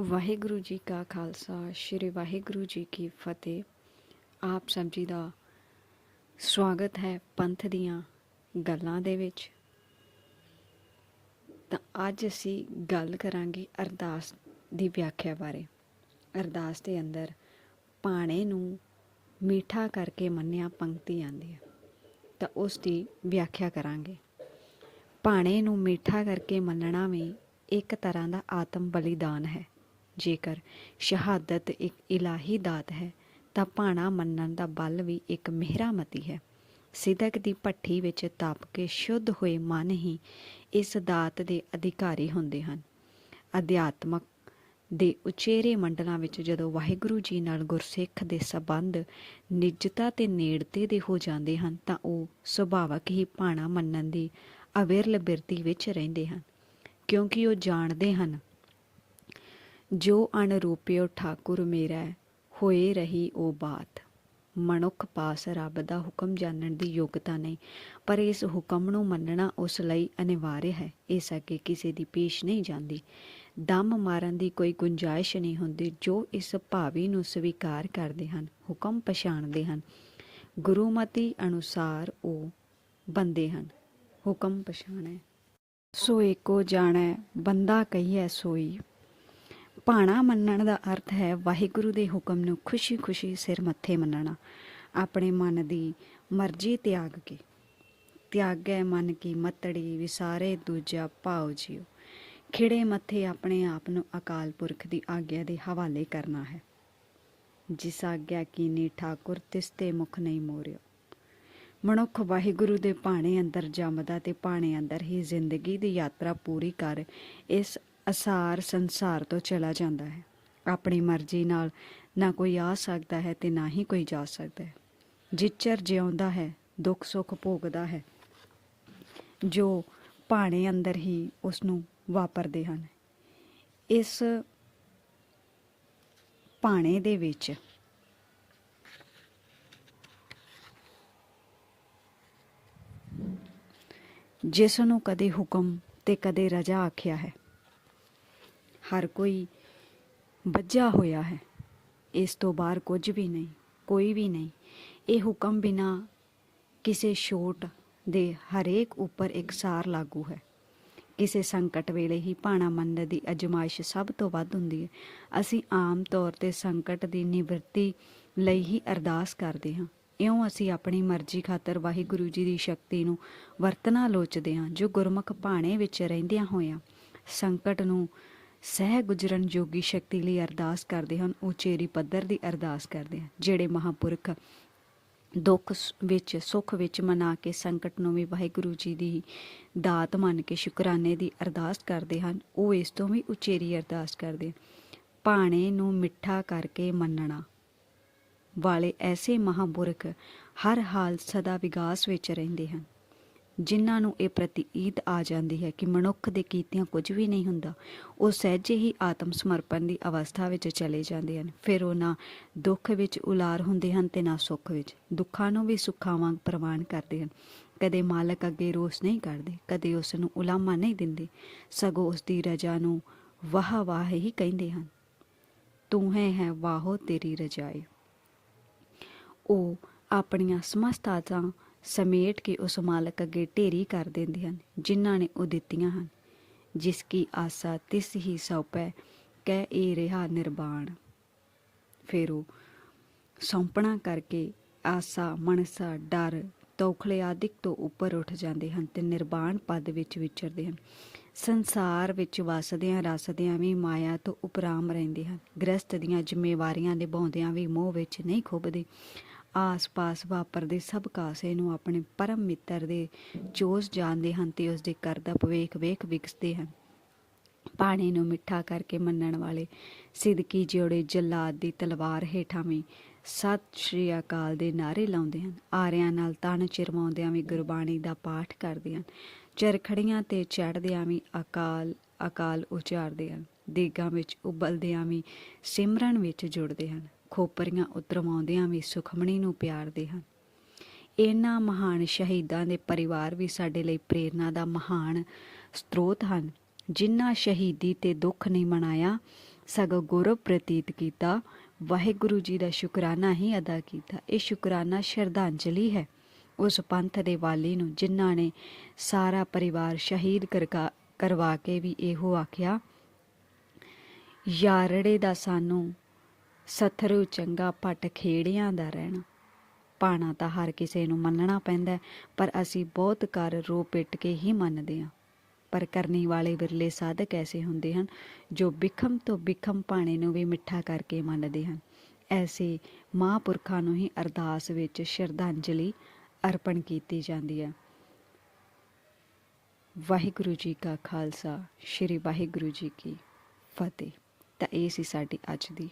ਵਾਹਿਗੁਰੂ ਜੀ ਕਾ ਖਾਲਸਾ, ਸ੍ਰੀ ਵਾਹਿਗੁਰੂ ਜੀ ਕੀ ਫਤਿਹ। ਆਪ ਸਭ ਜੀ ਦਾ ਸਵਾਗਤ ਹੈ ਪੰਥ ਦੀਆਂ ਗੱਲਾਂ ਦੇ ਵਿੱਚ। ਤਾਂ ਅੱਜ ਅਸੀਂ ਗੱਲ ਕਰਾਂਗੇ ਅਰਦਾਸ ਦੀ ਵਿਆਖਿਆ ਬਾਰੇ। ਅਰਦਾਸ ਦੇ ਅੰਦਰ ਪਾਣੇ ਨੂੰ ਮੀਠਾ ਕਰਕੇ ਮੰਨਿਆ ਪੰਕਤੀ ਆਂਦੀ ਹੈ। ਤਾਂ ਉਸ ਦੀ ਵਿਆਖਿਆ ਕਰਾਂਗੇ। ਪਾਣੇ ਨੂੰ ਮੀਠਾ ਕਰਕੇ ਮੰਨਣਾ ਵੀ ਇੱਕ ਤਰ੍ਹਾਂ ਦਾ ਆਤਮ ਬਲੀਦਾਨ ਹੈ। ਜੇਕਰ ਸ਼ਹਾਦਤ ਇੱਕ ਇਲਾਹੀ ਦਾਤ ਹੈ, ਤਾਂ ਭਾਣਾ ਮੰਨਣ ਦਾ ਬਲ ਵੀ ਇੱਕ ਮਿਹਰਾਮਤੀ ਹੈ। ਸਿਦਕ ਦੀ ਭੱਠੀ ਵਿੱਚ ਤਪ ਕੇ ਸ਼ੁੱਧ ਹੋਏ ਮਨ ਹੀ ਇਸ ਦਾਤ ਦੇ ਅਧਿਕਾਰੀ ਹੁੰਦੇ ਹਨ। ਅਧਿਆਤਮਕ ਦੇ ਉਚੇਰੇ ਮੰਡਲਾਂ ਵਿੱਚ ਜਦੋਂ ਵਾਹਿਗੁਰੂ ਜੀ ਨਾਲ ਗੁਰਸਿੱਖ ਦੇ ਸਬੰਧ ਨਿਜਤਾ ਤੇ ਨੇੜਤੇ ਦੇ ਹੋ ਜਾਂਦੇ ਹਨ, ਤਾਂ ਉਹ ਸੁਭਾਵਕ ਹੀ ਭਾਣਾ ਮੰਨਣ ਦੀ ਅਵਿਰਲ ਬਿਰਤੀ ਵਿੱਚ ਰਹਿੰਦੇ ਹਨ। ਕਿਉਂਕਿ ਉਹ ਜਾਣਦੇ ਹਨ ਜੋ ਅਨਰੂਪਿਓ ਠਾਕੁਰ ਮੇਰਾ, ਹੋਏ ਰਹੀ ਉਹ ਬਾਤ। ਮਨੁੱਖ ਪਾਸ ਰੱਬ ਦਾ ਹੁਕਮ ਜਾਣਨ ਦੀ ਯੋਗਤਾ ਨਹੀਂ, ਪਰ ਇਸ ਹੁਕਮ ਨੂੰ ਮੰਨਣਾ ਉਸ ਲਈ ਅਨਿਵਾර්य ਹੈ। ਇਸ ਅੱਗੇ ਕਿਸੇ ਦੀ ਪੇਸ਼ ਨਹੀਂ ਜਾਂਦੀ। ਦਮ ਮਾਰਨ ਦੀ ਕੋਈ ਗੁੰਜਾਇਸ਼ ਨਹੀਂ ਹੁੰਦੀ, ਜੋ ਇਸ ਭਾਵੀ ਨੂੰ ਸਵੀਕਾਰ ਕਰਦੇ ਹਨ, ਹੁਕਮ ਪਛਾਣਦੇ ਹਨ। ਗੁਰੂਮਤੀ ਅਨੁਸਾਰ ਉਹ ਬੰਦੇ ਹਨ, ਹੁਕਮ ਪਛਾਣੈ। ਸੋ ਏਕੋ ਜਾਣੈ, ਬੰਦਾ ਕਹੀਐ ਸੋਈ। ਭਾਣਾ ਮੰਨਣ ਦਾ ਅਰਥ ਹੈ ਵਾਹਿਗੁਰੂ ਦੇ ਹੁਕਮ ਨੂੰ ਖੁਸ਼ੀ-ਖੁਸ਼ੀ ਸਿਰ ਮੱਥੇ ਮੰਨਣਾ, ਆਪਣੇ ਮਨ ਦੀ ਮਰਜ਼ੀ ਤਿਆਗ ਕੇ। ਤਿਆਗੈ ਮਨ ਕੀ ਮਤੜੀ, ਵਿਸਾਰੇ ਦੂਜਾ ਭਾਉ ਜਿਉ। ਖਿੜੇ ਮੱਥੇ ਆਪਣੇ ਆਪ ਨੂੰ ਅਕਾਲ ਪੁਰਖ ਦੀ ਆਗਿਆ ਦੇ ਹਵਾਲੇ ਕਰਨਾ ਹੈ। ਜਿਸ ਆਗਿਆ ਕੀਨੀ ਠਾਕੁਰ, ਤਿਸ ਤੇ ਮੁਖ ਨਹੀਂ ਮੋਰਿਓ। ਮਨੁੱਖ ਵਾਹਿਗੁਰੂ ਦੇ ਭਾਣੇ ਅੰਦਰ ਜੰਮਦਾ ਤੇ ਭਾਣੇ ਅੰਦਰ ਹੀ ਜ਼ਿੰਦਗੀ ਦੀ ਯਾਤਰਾ ਪੂਰੀ ਕਰ, ਇਸ ਅਸਾਰ ਸੰਸਾਰ ਤੋਂ ਚਲਾ ਜਾਂਦਾ ਹੈ। ਆਪਣੀ ਮਰਜ਼ੀ ਨਾਲ ਨਾ ਕੋਈ ਆ ਸਕਦਾ ਹੈ ਤੇ ਨਾ ਹੀ ਕੋਈ ਜਾ ਸਕਦਾ ਹੈ। ਜਿੱਚਰ ਜਿਉਂਦਾ ਹੈ, ਦੁੱਖ ਸੁੱਖ ਭੋਗਦਾ ਹੈ। ਜੋ ਭਾਣੇ ਅੰਦਰ ਹੀ ਉਸ ਨੂੰ ਵਾਪਰਦੇ ਹਨ। ਇਸ ਭਾਣੇ ਦੇ ਵਿੱਚ ਜਿਸ ਨੂੰ ਕਦੇ ਹੁਕਮ ਤੇ ਕਦੇ ਰਜਾ ਆਖਿਆ ਹੈ ਹਰ ਕੋਈ ਬੱਜਾ ਹੋਇਆ ਹੈ। ਇਸ ਤੋਂ ਬਾਹਰ ਕੁਝ ਵੀ ਨਹੀਂ, ਕੋਈ ਵੀ ਨਹੀਂ। ਇਹ ਹੁਕਮ ਬਿਨਾ ਕਿਸੇ ਛੋਟ ਦੇ ਹਰੇਕ ਉੱਪਰ ਇਕਸਾਰ ਲਾਗੂ ਹੈ। ਕਿਸੇ ਸੰਕਟ ਵੇਲੇ ਹੀ ਭਾਣਾ ਮੰਨਣ ਦੀ ਅਜਮਾਇਸ਼ ਸਭ ਤੋਂ ਵੱਧ ਹੁੰਦੀ ਹੈ। ਅਸੀਂ ਆਮ ਤੌਰ ਤੇ ਸੰਕਟ ਦੀ ਨਿਵਰਤੀ ਲਈ ਹੀ ਅਰਦਾਸ ਕਰਦੇ ਹਾਂ। ਇਉਂ ਅਸੀਂ ਆਪਣੀ ਮਰਜ਼ੀ ਖਾਤਰ ਵਾਹਿਗੁਰੂ ਜੀ ਦੀ ਸ਼ਕਤੀ ਨੂੰ ਵਰਤਣਾ ਲੋਚਦੇ ਹਾਂ, ਜੋ ਗੁਰਮੁਖ ਭਾਣੇ ਵਿੱਚ ਰਹਿੰਦਿਆਂ ਹੋਇਆਂ ਸੰਕਟ ਨੂੰ ਸਹਿ ਗੁਜਰਨ ਜੋਗੀ ਸ਼ਕਤੀ ਲਈ ਅਰਦਾਸ ਕਰਦੇ ਹਨ ਉਚੇਰੀ ਪੱਧਰ ਦੀ ਅਰਦਾਸ ਕਰਦੇ ਹਨ, ਜਿਹੜੇ ਮਹਾਪੁਰਖ ਦੁੱਖ ਵਿੱਚ, ਸੁੱਖ ਵਿੱਚ ਮਨਾ ਕੇ ਸੰਕਟ ਨੂੰ ਵੀ ਵਾਹਿਗੁਰੂ ਜੀ ਦੀ ਦਾਤ ਮੰਨ ਕੇ ਸ਼ੁਕਰਾਨੇ ਦੀ ਅਰਦਾਸ ਕਰਦੇ ਹਨ, ਉਹ ਇਸ ਤੋਂ ਵੀ ਉਚੇਰੀ ਅਰਦਾਸ ਕਰਦੇ ਭਾਣੇ ਨੂੰ ਮਿੱਠਾ ਕਰਕੇ ਮੰਨਣਾ। ਵਾਲੇ ਐਸੇ ਮਹਾਪੁਰਖ ਹਰ ਹਾਲ ਸਦਾ ਵਿਕਾਸ ਵਿੱਚ ਰਹਿੰਦੇ ਹਨ। ਜਿਨ੍ਹਾਂ ਨੂੰ ਇਹ ਪ੍ਰਤੀਤ ਆ ਜਾਂਦੀ ਹੈ ਕਿ ਮਨੁੱਖ ਦੇ ਕੀਤਿਆਂ ਕੁਝ ਵੀ ਨਹੀਂ ਹੁੰਦਾ, ਉਹ ਸਹਿਜੇ ਹੀ ਆਤਮ ਸਮਰਪਣ ਦੀ ਅਵਸਥਾ ਵਿੱਚ ਚਲੇ ਜਾਂਦੇ ਹਨ। ਫਿਰ ਉਹ ਨਾ ਦੁੱਖ ਵਿੱਚ ਉਲਾਰ ਹੁੰਦੇ ਹਨ ਤੇ ਨਾ ਸੁੱਖ ਵਿੱਚ। ਦੁੱਖਾਂ ਨੂੰ ਵੀ ਸੁੱਖਾਂ ਵਾਂਗ ਪ੍ਰਵਾਨ ਕਰਦੇ ਹਨ। ਕਦੇ ਮਾਲਕ ਅੱਗੇ ਰੋਸ ਨਹੀਂ ਕਰਦੇ, ਕਦੇ ਉਸ ਨੂੰ ਉਲਾਮਾ ਨਹੀਂ ਦਿੰਦੇ, ਸਗੋਂ ਉਸ ਦੀ ਰਜਾ ਨੂੰ ਵਾਹ ਵਾਹ ਹੀ ਕਹਿੰਦੇ ਹਨ। ਤੂੰ ਹੈ ਹੈ, ਵਾਹੋ ਤੇਰੀ ਰਜਾਈ ਉਹ ਆਪਣੀਆਂ ਸਮਸਤ ਸਮੇਟ ਕੇ ਉਸ ਮਾਲਕ ਅੱਗੇ ਢੇਰੀ ਕਰ ਦਿੰਦੇ ਹਨ, ਜਿਨ੍ਹਾਂ ਨੇ ਉਹ ਦਿੱਤੀਆਂ ਹਨ, ਜਿਸ ਕੀ ਆਸਾ ਤਿਸ ਹੀ ਸੌਪੈ, ਕਹਿ ਇਹ ਰਿਹਾ ਨਿਰਵਾਣ ਫਿਰ ਉਹ ਸੌਂਪਣਾ ਕਰਕੇ ਆਸਾ, ਮਨਸਾ, ਡਰ, ਤੌਖਲੇ ਆਦਿਕ ਤੋਂ ਉੱਪਰ ਉੱਠ ਜਾਂਦੇ ਹਨ ਤੇ ਨਿਰਵਾਣ ਪਦ ਵਿੱਚ ਵਿਚਰਦੇ ਹਨ। ਸੰਸਾਰ ਵਿੱਚ ਵਸਦਿਆਂ ਰਸਦਿਆਂ ਵੀ ਮਾਇਆ ਤੋਂ ਉਪਰਾਮ ਰਹਿੰਦੇ ਹਨ। ਗ੍ਰਸਤ ਦੀਆਂ ਜ਼ਿੰਮੇਵਾਰੀਆਂ ਨਿਭਾਉਂਦਿਆਂ ਵੀ ਮੋਹ ਵਿੱਚ ਨਹੀਂ ਖੁੱਬਦੇ ਆਸ-ਪਾਸ ਵਾਪਰਦੇ ਸਭ ਕਾਸੇ ਨੂੰ ਆਪਣੇ ਪਰਮ ਮਿੱਤਰ ਦੇ ਜੋਸ ਜਾਣਦੇ ਹਨ ਤੇ ਉਸ ਦੇ ਕਰਦਾ ਭਵੇਖ ਵੇਖ ਵਿਕਸਦੇ ਹਨ। ਪਾਣੀ ਨੂੰ ਮਿੱਠਾ ਕਰਕੇ ਮੰਨਣ ਵਾਲੇ ਸਿਦਕੀ ਜੋੜੇ ਜਲਾਦ ਦੀ ਤਲਵਾਰ ਹੇਠਾਂ ਵੀ ਸਤਿ ਸ਼੍ਰੀ ਅਕਾਲ ਦੇ ਨਾਰੇ ਲਾਉਂਦੇ ਹਨ। ਆਰਿਆਂ ਨਾਲ ਤਨ ਚਿਰਮਾਉਂਦਿਆਂ ਵੀ ਗੁਰਬਾਣੀ ਦਾ ਪਾਠ ਕਰਦੇ ਹਨ। ਚਰਖੜੀਆਂ ਤੇ ਚੜ੍ਹਦਿਆਂ ਵੀ ਅਕਾਲ ਅਕਾਲ ਉਚਾਰਦੇ ਹਨ। ਦੇਗਾਂ ਵਿੱਚ ਉਬਲਦਿਆਂ ਵੀ ਸਿਮਰਨ ਵਿੱਚ ਜੁੜਦੇ ਹਨ। ਖੋਪਰੀਆਂ ਉਤਰਵਾਉਂਦਿਆਂ ਵੀ ਸੁਖਮਣੀ ਨੂੰ ਪਿਆਰਦੇ ਹਨ। ਇਹਨਾਂ ਮਹਾਨ ਸ਼ਹੀਦਾਂ ਦੇ ਪਰਿਵਾਰ ਵੀ ਸਾਡੇ ਲਈ ਪ੍ਰੇਰਨਾ ਦਾ ਮਹਾਨ ਸਰੋਤ ਹਨ। ਜਿਨ੍ਹਾਂ ਸ਼ਹੀਦੀ ਤੇ ਦੁੱਖ ਨਹੀਂ ਮਨਾਇਆ, ਸਗੋਂ ਗੁਰਬ ਪ੍ਰਤੀਤ ਕੀਤਾ, ਵਾਹਿਗੁਰੂ ਜੀ ਦਾ ਸ਼ੁਕਰਾਨਾ ਹੀ ਅਦਾ ਕੀਤਾ। ਇਹ ਸ਼ੁਕਰਾਨਾ ਸ਼ਰਧਾਂਜਲੀ ਹੈ ਉਸ ਪੰਥ ਦੇ ਵਾਲੀ ਨੂੰ, ਜਿਨ੍ਹਾਂ ਨੇ ਸਾਰਾ ਪਰਿਵਾਰ ਸ਼ਹੀਦ ਕਰਕਾ, ਕਰਵਾ ਕੇ ਵੀ ਇਹੋ ਆਖਿਆ, ਯਾਰੜੇ ਦਾ ਸਾਨੂੰ ਸਥਰੂ ਚੰਗਾ ਪੱਟ ਖੇੜਿਆਂ ਦਾ ਰਹਿਣਾ। ਪਾਣਾ ਤਾਂ ਹਰ ਕਿਸੇ ਨੂੰ ਮੰਨਣਾ ਪੈਂਦਾ ਪਰ ਅਸੀਂ ਬਹੁਤ ਕਰ ਰੋ ਪਿੱਟ ਕੇ ਹੀ ਮੰਨਦੇ ਹਾਂ। ਪਰ ਕਰਨੀ ਵਾਲੇ ਵਿਰਲੇ ਸਾਧਕ ਐਸੇ ਹੁੰਦੇ ਹਨ, ਜੋ ਬਿਖਮ ਤੋਂ ਬਿਖਮ ਪਾਣੇ ਨੂੰ ਵੀ ਮਿੱਠਾ ਕਰਕੇ ਮੰਨਦੇ ਹਨ। ਐਸੇ ਮਹਾਂਪੁਰਖਾਂ ਨੂੰ ਹੀ ਅਰਦਾਸ ਵਿੱਚ ਸ਼ਰਧਾਂਜਲੀ ਅਰਪਣ ਕੀਤੀ ਜਾਂਦੀ ਹੈ। ਵਾਹਿਗੁਰੂ ਜੀ ਕਾ ਖਾਲਸਾ, ਸ੍ਰੀ ਵਾਹਿਗੁਰੂ ਜੀ ਕੀ ਫਤਿਹ। ਤਾਂ ਇਹ ਸੀ ਸਾਡੀ ਅੱਜ ਦੀ